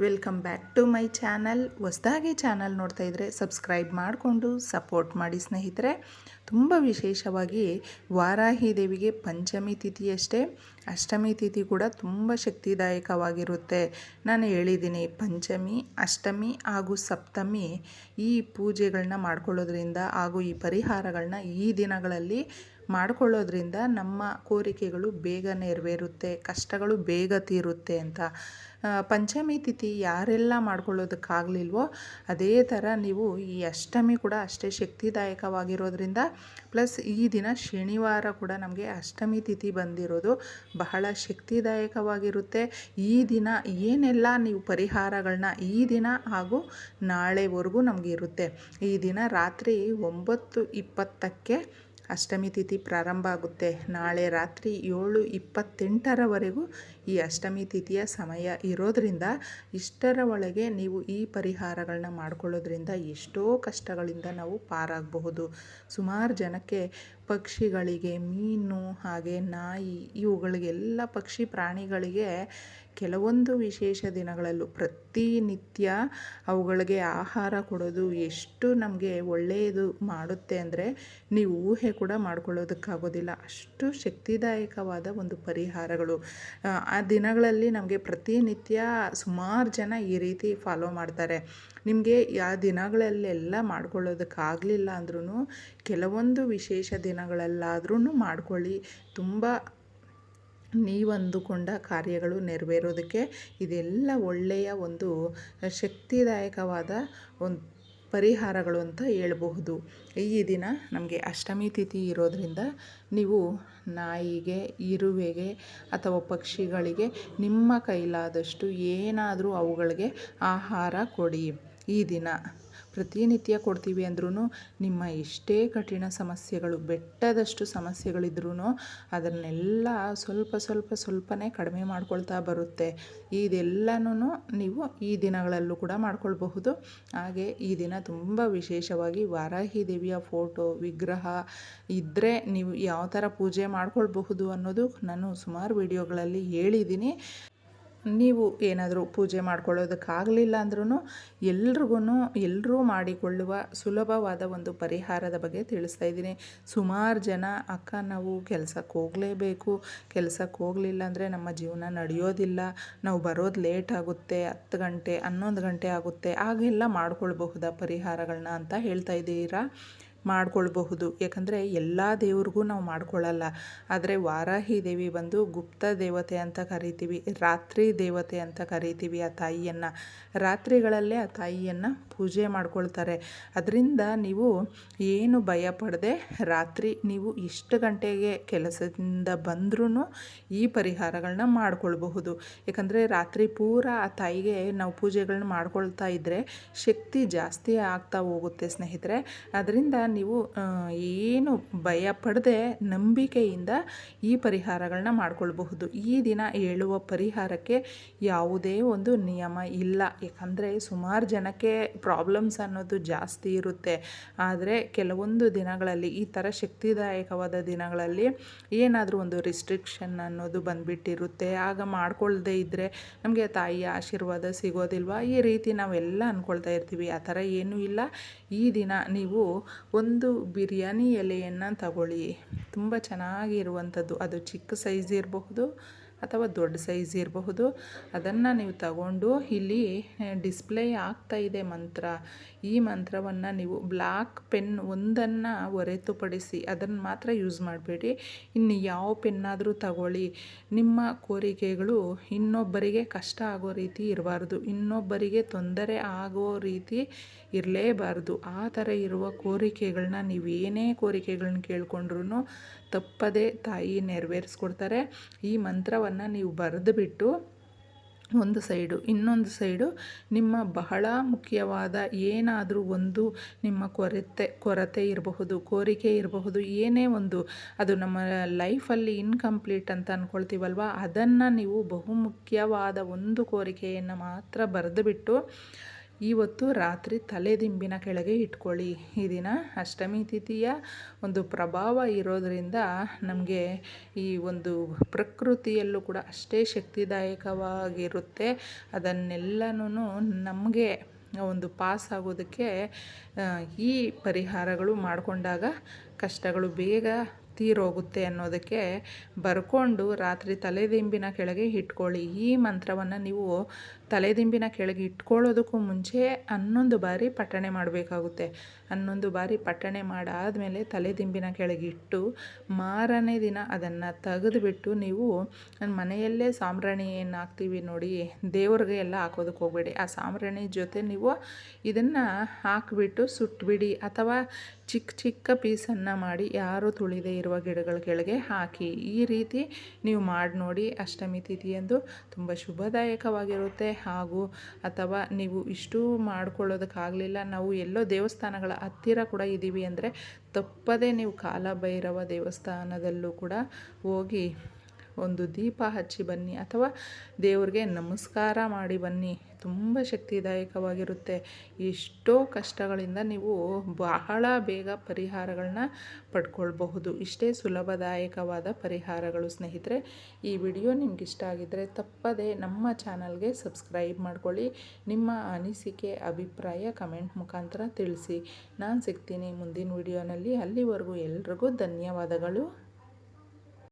Welcome back to my channel ಹೊಸದಾಗಿ channel ನೋಡ್ತಾ ಇದ್ದರೆ ಸಬ್ಸ್ಕ್ರೈಬ್ ಮಾಡಿಕೊಂಡು ಸಪೋರ್ಟ್ ಮಾಡಿ ಸ್ನೇಹಿತರೆ. ತುಂಬ ವಿಶೇಷವಾಗಿ ವಾರಾಹಿ ದೇವಿಗೆ ಪಂಚಮಿ ತಿಥಿಯಷ್ಟೇ. ಅಷ್ಟಮಿ ತಿಥಿ ಕೂಡ ತುಂಬ ಶಕ್ತಿದಾಯಕವಾಗಿರುತ್ತೆ. ನಾನು ಹೇಳಿದ್ದೀನಿ, ಪಂಚಮಿ, ಅಷ್ಟಮಿ ಹಾಗೂ ಸಪ್ತಮಿ ಈ ಪೂಜೆಗಳನ್ನ ಮಾಡ್ಕೊಳ್ಳೋದ್ರಿಂದ ಹಾಗೂ ಈ ಪರಿಹಾರಗಳನ್ನ ಈ ದಿನಗಳಲ್ಲಿ ಮಾಡ್ಕೊಳ್ಳೋದ್ರಿಂದ ನಮ್ಮ ಕೋರಿಕೆಗಳು ಬೇಗ ನೆರವೇರುತ್ತೆ, ಕಷ್ಟಗಳು ಬೇಗ ತೀರುತ್ತೆ ಅಂತ. ಪಂಚಮಿ ತಿಥಿ ಯಾರೆಲ್ಲ ಮಾಡ್ಕೊಳ್ಳೋದಕ್ಕಾಗಲಿಲ್ವೋ ಅದೇ ಥರ ನೀವು ಈ ಅಷ್ಟಮಿ ಕೂಡ ಅಷ್ಟೇ ಶಕ್ತಿದಾಯಕವಾಗಿರೋದ್ರಿಂದ, ಪ್ಲಸ್ ಈ ದಿನ ಶನಿವಾರ ಕೂಡ ನಮಗೆ ಅಷ್ಟಮಿ ತಿಥಿ ಬಂದಿರೋದು ಬಹಳ ಶಕ್ತಿದಾಯಕವಾಗಿರುತ್ತೆ. ಈ ದಿನ ಏನೆಲ್ಲ ನೀವು ಪರಿಹಾರಗಳನ್ನ ಈ ದಿನ ಹಾಗೂ ನಾಳೆವರೆಗೂ ನಮಗೆ ಇರುತ್ತೆ. ಈ ದಿನ ರಾತ್ರಿ ಒಂಬತ್ತು ಇಪ್ಪತ್ತಕ್ಕೆ ಅಷ್ಟಮಿ ತಿಥಿ ಪ್ರಾರಂಭ ಆಗುತ್ತೆ. ನಾಳೆ ರಾತ್ರಿ ಏಳು ಇಪ್ಪತ್ತೆಂಟರವರೆಗೂ ಈ ಅಷ್ಟಮಿ ತಿಥಿಯ ಸಮಯ ಇರೋದರಿಂದ, ಇಷ್ಟರ ಒಳಗೆ ನೀವು ಈ ಪರಿಹಾರಗಳನ್ನ ಮಾಡ್ಕೊಳ್ಳೋದ್ರಿಂದ ಎಷ್ಟೋ ಕಷ್ಟಗಳಿಂದ ನಾವು ಪಾರಾಗಬಹುದು. ಸುಮಾರು ಜನಕ್ಕೆ ಪಕ್ಷಿಗಳಿಗೆ, ಮೀನು ಹಾಗೆ ನಾಯಿ, ಇವುಗಳಿಗೆಲ್ಲ ಪಕ್ಷಿ ಪ್ರಾಣಿಗಳಿಗೆ ಕೆಲವೊಂದು ವಿಶೇಷ ದಿನಗಳಲ್ಲೂ ಪ್ರತಿನಿತ್ಯ ಅವುಗಳಿಗೆ ಆಹಾರ ಕೊಡೋದು ಎಷ್ಟು ನಮಗೆ ಒಳ್ಳೆಯದು ಮಾಡುತ್ತೆ ಅಂದರೆ ನೀವು ಊಹೆ ಕೂಡ ಮಾಡ್ಕೊಳ್ಳೋದಕ್ಕಾಗೋದಿಲ್ಲ. ಅಷ್ಟು ಶಕ್ತಿದಾಯಕವಾದ ಒಂದು ಪರಿಹಾರಗಳು. ಆ ದಿನಗಳಲ್ಲಿ ನಮಗೆ ಪ್ರತಿನಿತ್ಯ ಸುಮಾರು ಜನ ಈ ರೀತಿ ಫಾಲೋ ಮಾಡ್ತಾರೆ. ನಿಮಗೆ ಆ ದಿನಗಳಲ್ಲೆಲ್ಲ ಮಾಡ್ಕೊಳ್ಳೋದಕ್ಕಾಗಲಿಲ್ಲ ಅಂದ್ರೂ ಕೆಲವೊಂದು ವಿಶೇಷ ದಿನಗಳಲ್ಲಾದ್ರೂ ಮಾಡ್ಕೊಳ್ಳಿ. ತುಂಬ ನೀವಂದುಕೊಂಡ ಕಾರ್ಯಗಳು ನೆರವೇರೋದಕ್ಕೆ ಇದೆಲ್ಲ ಒಳ್ಳೆಯ ಒಂದು ಶಕ್ತಿದಾಯಕವಾದ ಒಂದು ಪರಿಹಾರಗಳು ಅಂತ ಹೇಳಬಹುದು. ಈ ದಿನ ನಮಗೆ ಅಷ್ಟಮಿ ತಿಥಿ ಇರೋದರಿಂದ ನೀವು ನಾಯಿಗೆ, ಇರುವೆಗೆ ಅಥವಾ ಪಕ್ಷಿಗಳಿಗೆ ನಿಮ್ಮ ಕೈಲಾದಷ್ಟು ಏನಾದರೂ ಅವುಗಳಿಗೆ ಆಹಾರ ಕೊಡಿ. ಈ ದಿನ ಪ್ರತಿನಿತ್ಯ ಕೊಡ್ತೀವಿ ಅಂದ್ರೂ ನಿಮ್ಮ ಎಷ್ಟೇ ಕಠಿಣ ಸಮಸ್ಯೆಗಳು, ಬೆಟ್ಟದಷ್ಟು ಸಮಸ್ಯೆಗಳಿದ್ರೂ ಅದನ್ನೆಲ್ಲ ಸ್ವಲ್ಪ ಸ್ವಲ್ಪ ಸ್ವಲ್ಪನೇ ಕಡಿಮೆ ಮಾಡ್ಕೊಳ್ತಾ ಬರುತ್ತೆ. ಇದೆಲ್ಲನೂ ನೀವು ಈ ದಿನಗಳಲ್ಲೂ ಕೂಡ ಮಾಡ್ಕೊಳ್ಬಹುದು. ಹಾಗೆ ಈ ದಿನ ತುಂಬ ವಿಶೇಷವಾಗಿ ವಾರಾಹಿ ದೇವಿಯ ಫೋಟೋ, ವಿಗ್ರಹ ಇದ್ದರೆ ನೀವು ಯಾವ ಥರ ಪೂಜೆ ಮಾಡ್ಕೊಳ್ಬಹುದು ಅನ್ನೋದು ನಾನು ಸುಮಾರು ವಿಡಿಯೋಗಳಲ್ಲಿ ಹೇಳಿದ್ದೀನಿ. ನೀವು ಏನಾದರೂ ಪೂಜೆ ಮಾಡ್ಕೊಳ್ಳೋದಕ್ಕಾಗಲಿಲ್ಲ ಅಂದ್ರೂ ಎಲ್ರಿಗೂ ಎಲ್ಲರೂ ಮಾಡಿಕೊಳ್ಳುವ ಸುಲಭವಾದ ಒಂದು ಪರಿಹಾರದ ಬಗ್ಗೆ ತಿಳಿಸ್ತಾ ಇದ್ದೀನಿ. ಸುಮಾರು ಜನ, ಅಕ್ಕ ನಾವು ಕೆಲಸಕ್ಕೆ ಹೋಗಲೇಬೇಕು. ಕೆಲಸಕ್ಕೆ ಹೋಗಲಿಲ್ಲ ಅಂದರೆ ನಮ್ಮ ಜೀವನ ನಡೆಯೋದಿಲ್ಲ. ನಾವು ಬರೋದು ಲೇಟ್ ಆಗುತ್ತೆ, ಹತ್ತು ಗಂಟೆ, ಹನ್ನೊಂದು ಗಂಟೆ ಆಗುತ್ತೆ. ಆಗೆಲ್ಲ ಮಾಡ್ಕೊಳ್ಬಹುದಾ ಪರಿಹಾರಗಳನ್ನ ಅಂತ ಹೇಳ್ತಾ ಇದ್ದೀರಾ? ಮಾಡ್ಕೊಳ್ಬಹುದು. ಯಾಕಂದರೆ ಎಲ್ಲ ದೇವ್ರಿಗೂ ನಾವು ಮಾಡ್ಕೊಳ್ಳಲ್ಲ ಆದರೆ ವಾರಾಹಿ ದೇವಿ ಬಂದು ಗುಪ್ತ ದೇವತೆ ಅಂತ ಕರಿತೀವಿ, ರಾತ್ರಿ ದೇವತೆ ಅಂತ ಕರಿತೀವಿ ಆ ತಾಯಿಯನ್ನು. ರಾತ್ರಿಗಳಲ್ಲೇ ಆ ತಾಯಿಯನ್ನು ಪೂಜೆ ಮಾಡ್ಕೊಳ್ತಾರೆ. ಅದರಿಂದ ನೀವು ಏನು ಭಯ ಪಡದೆ ರಾತ್ರಿ ನೀವು ಇಷ್ಟು ಗಂಟೆಗೆ ಕೆಲಸದಿಂದ ಬಂದ್ರೂ ಈ ಪರಿಹಾರಗಳನ್ನ ಮಾಡ್ಕೊಳ್ಬಹುದು. ಯಾಕಂದರೆ ರಾತ್ರಿ ಪೂರ ಆ ತಾಯಿಗೆ ನಾವು ಪೂಜೆಗಳನ್ನ ಮಾಡ್ಕೊಳ್ತಾ ಇದ್ದರೆ ಶಕ್ತಿ ಜಾಸ್ತಿ ಆಗ್ತಾ ಹೋಗುತ್ತೆ ಸ್ನೇಹಿತರೆ. ಅದರಿಂದ ನೀವು ಏನು ಭಯ ಪಡದೆ ನಂಬಿಕೆಯಿಂದ ಈ ಪರಿಹಾರಗಳನ್ನ ಮಾಡ್ಕೊಳ್ಬಹುದು. ಈ ದಿನ ಹೇಳುವ ಪರಿಹಾರಕ್ಕೆ ಯಾವುದೇ ಒಂದು ನಿಯಮ ಇಲ್ಲ. ಯಾಕಂದರೆ ಸುಮಾರು ಜನಕ್ಕೆ ಪ್ರಾಬ್ಲಮ್ಸ್ ಅನ್ನೋದು ಜಾಸ್ತಿ ಇರುತ್ತೆ. ಆದರೆ ಕೆಲವೊಂದು ದಿನಗಳಲ್ಲಿ, ಈ ಥರ ಶಕ್ತಿದಾಯಕವಾದ ದಿನಗಳಲ್ಲಿ ಏನಾದರೂ ಒಂದು ರಿಸ್ಟ್ರಿಕ್ಷನ್ ಅನ್ನೋದು ಬಂದುಬಿಟ್ಟಿರುತ್ತೆ. ಆಗ ಮಾಡ್ಕೊಳ್ಳದೆ ಇದ್ದರೆ ನಮಗೆ ತಾಯಿಯ ಆಶೀರ್ವಾದ ಸಿಗೋದಿಲ್ವಾ? ಈ ರೀತಿ ನಾವೆಲ್ಲ ಅಂದ್ಕೊಳ್ತಾ ಇರ್ತೀವಿ. ಆ ಥರ ಏನೂ ಇಲ್ಲ. ಈ ದಿನ ನೀವು ಒಂದು ಬಿರಿಯಾನಿ ಎಲೆಯನ್ನು ತಗೊಳ್ಳಿ. ತುಂಬ ಚೆನ್ನಾಗಿರುವಂಥದ್ದು. ಅದು ಚಿಕ್ಕ ಸೈಜ್ ಇರಬಹುದು ಅಥವಾ ದೊಡ್ಡ ಸೈಜ್ ಇರಬಹುದು. ಅದನ್ನು ನೀವು ತಗೊಂಡು ಇಲ್ಲಿ ಡಿಸ್ಪ್ಲೇ ಆಗ್ತಾ ಇದೆ ಮಂತ್ರ. ಈ ಮಂತ್ರವನ್ನು ನೀವು ಬ್ಲ್ಯಾಕ್ ಪೆನ್ ಒಂದನ್ನು ಹೊರತುಪಡಿಸಿ ಅದನ್ನು ಮಾತ್ರ ಯೂಸ್ ಮಾಡಬೇಡಿ. ಇನ್ನು ಯಾವ ಪೆನ್ನಾದರೂ ತಗೊಳ್ಳಿ. ನಿಮ್ಮ ಕೋರಿಕೆಗಳು ಇನ್ನೊಬ್ಬರಿಗೆ ಕಷ್ಟ ಆಗೋ ರೀತಿ ಇರಬಾರ್ದು. ಇನ್ನೊಬ್ಬರಿಗೆ ತೊಂದರೆ ಆಗೋ ರೀತಿ ಇರಲೇಬಾರ್ದು. ಆ ಥರ ಇರುವ ಕೋರಿಕೆಗಳನ್ನ ನೀವು ಏನೇ ಕೋರಿಕೆಗಳನ್ನ ಕೇಳಿಕೊಂಡ್ರೂ ತಪ್ಪದೇ ತಾಯಿ ನೆರವೇರಿಸ್ಕೊಡ್ತಾರೆ. ಈ ಮಂತ್ರವನ್ನು ನೀವು ಬರೆದು ಬಿಟ್ಟು ಒಂದು ಸೈಡು, ಇನ್ನೊಂದು ಸೈಡು ನಿಮ್ಮ ಬಹಳ ಮುಖ್ಯವಾದ ಏನಾದರೂ ಒಂದು ನಿಮ್ಮ ಕೊರತೆ ಕೊರತೆ ಇರಬಹುದು, ಕೋರಿಕೆ ಇರಬಹುದು, ಏನೇ ಒಂದು, ಅದು ನಮ್ಮ ಲೈಫಲ್ಲಿ ಇನ್ಕಂಪ್ಲೀಟ್ ಅಂತ ಅಂದ್ಕೊಳ್ತೀವಲ್ವ ಅದನ್ನು ನೀವು ಬಹುಮುಖ್ಯವಾದ ಒಂದು ಕೋರಿಕೆಯನ್ನು ಮಾತ್ರ ಬರೆದು ಬಿಟ್ಟು ಇವತ್ತು ರಾತ್ರಿ ತಲೆದಿಂಬಿನ ಕೆಳಗೆ ಇಟ್ಕೊಳ್ಳಿ. ಈ ದಿನ ಅಷ್ಟಮಿ ತಿಥಿಯ ಒಂದು ಪ್ರಭಾವ ಇರೋದರಿಂದ ನಮಗೆ ಈ ಒಂದು ಪ್ರಕೃತಿಯಲ್ಲೂ ಕೂಡ ಅಷ್ಟೇ ಶಕ್ತಿದಾಯಕವಾಗಿರುತ್ತೆ. ಅದನ್ನೆಲ್ಲನೂ ನಮಗೆ ಒಂದು ಪಾಸ್ ಆಗೋದಕ್ಕೆ ಈ ಪರಿಹಾರಗಳು ಮಾಡಿಕೊಂಡಾಗ ಕಷ್ಟಗಳು ಬೇಗ ತೀರೋಗುತ್ತೆ ಅನ್ನೋದಕ್ಕೆ ಬರ್ಕೊಂಡು ರಾತ್ರಿ ತಲೆದಿಂಬಿನ ಕೆಳಗೆ ಇಟ್ಕೊಳ್ಳಿ. ಈ ಮಂತ್ರವನ್ನು ನೀವು ತಲೆದಿಂಬಿನ ಕೆಳಗೆ ಇಟ್ಕೊಳ್ಳೋದಕ್ಕೂ ಮುಂಚೆ ಹನ್ನೊಂದು ಬಾರಿ ಪಠಣೆ ಮಾಡಬೇಕಾಗುತ್ತೆ. ಹನ್ನೊಂದು ಬಾರಿ ಪಠಣೆ ಮಾಡಾದಮೇಲೆ ತಲೆದಿಂಬಿನ ಕೆಳಗೆ ಇಟ್ಟು ಮಾರನೇ ದಿನ ಅದನ್ನು ತೆಗೆದುಬಿಟ್ಟು ನೀವು ಮನೆಯಲ್ಲೇ ಸಾಂಬ್ರಾಣಿ ಏನು ಹಾಕ್ತೀವಿ ನೋಡಿ, ದೇವ್ರಿಗೆ ಎಲ್ಲ ಹಾಕೋದಕ್ಕೆ ಹೋಗಬೇಡಿ. ಆ ಸಾಂಬ್ರಾಣಿ ಜೊತೆ ನೀವು ಇದನ್ನು ಹಾಕಿಬಿಟ್ಟು ಸುಟ್ಬಿಡಿ ಅಥವಾ ಚಿಕ್ಕ ಚಿಕ್ಕ ಪೀಸನ್ನು ಮಾಡಿ ಯಾರು ತುಳಿದೇ ಇರುವ ಗಿಡಗಳ ಕೆಳಗೆ ಹಾಕಿ. ಈ ರೀತಿ ನೀವು ಮಾಡಿ ನೋಡಿ ಅಷ್ಟಮಿ ತಿಥಿಯಂದು ತುಂಬ ಶುಭದಾಯಕವಾಗಿರುತ್ತೆ. ಹಾಗೂ ಅಥವಾ ನೀವು ಇಷ್ಟು ಮಾಡ್ಕೊಳ್ಳೋದಕ್ಕಾಗಲಿಲ್ಲ. ನಾವು ಎಲ್ಲೋ ದೇವಸ್ಥಾನಗಳ ಹತ್ತಿರ ಕೂಡ ಇದ್ದೀವಿ ಅಂದರೆ ತಪ್ಪದೇ ನೀವು ಕಾಲಭೈರವ ದೇವಸ್ಥಾನದಲ್ಲೂ ಕೂಡ ಹೋಗಿ ಒಂದು ದೀಪ ಹಚ್ಚಿ ಬನ್ನಿ ಅಥವಾ ದೇವ್ರಿಗೆ ನಮಸ್ಕಾರ ಮಾಡಿ ಬನ್ನಿ. ತುಂಬ ಶಕ್ತಿದಾಯಕವಾಗಿರುತ್ತೆ. ಎಷ್ಟೋ ಕಷ್ಟಗಳಿಂದ ನೀವು ಬಹಳ ಬೇಗ ಪರಿಹಾರಗಳನ್ನ ಪಡ್ಕೊಳ್ಬಹುದು. ಇಷ್ಟೇ ಸುಲಭದಾಯಕವಾದ ಪರಿಹಾರಗಳು ಸ್ನೇಹಿತರೆ. ಈ ವಿಡಿಯೋ ನಿಮ್ಗೆ ಇಷ್ಟ ಆಗಿದ್ದರೆ ತಪ್ಪದೆ ನಮ್ಮ ಚಾನಲ್ಗೆ ಸಬ್ಸ್ಕ್ರೈಬ್ ಮಾಡ್ಕೊಳ್ಳಿ. ನಿಮ್ಮ ಅನಿಸಿಕೆ, ಅಭಿಪ್ರಾಯ ಕಮೆಂಟ್ ಮುಖಾಂತರ ತಿಳಿಸಿ. ನಾನು ಸಿಗ್ತೀನಿ ಮುಂದಿನ ವಿಡಿಯೋನಲ್ಲಿ. ಅಲ್ಲಿವರೆಗೂ ಎಲ್ರಿಗೂ ಧನ್ಯವಾದಗಳು.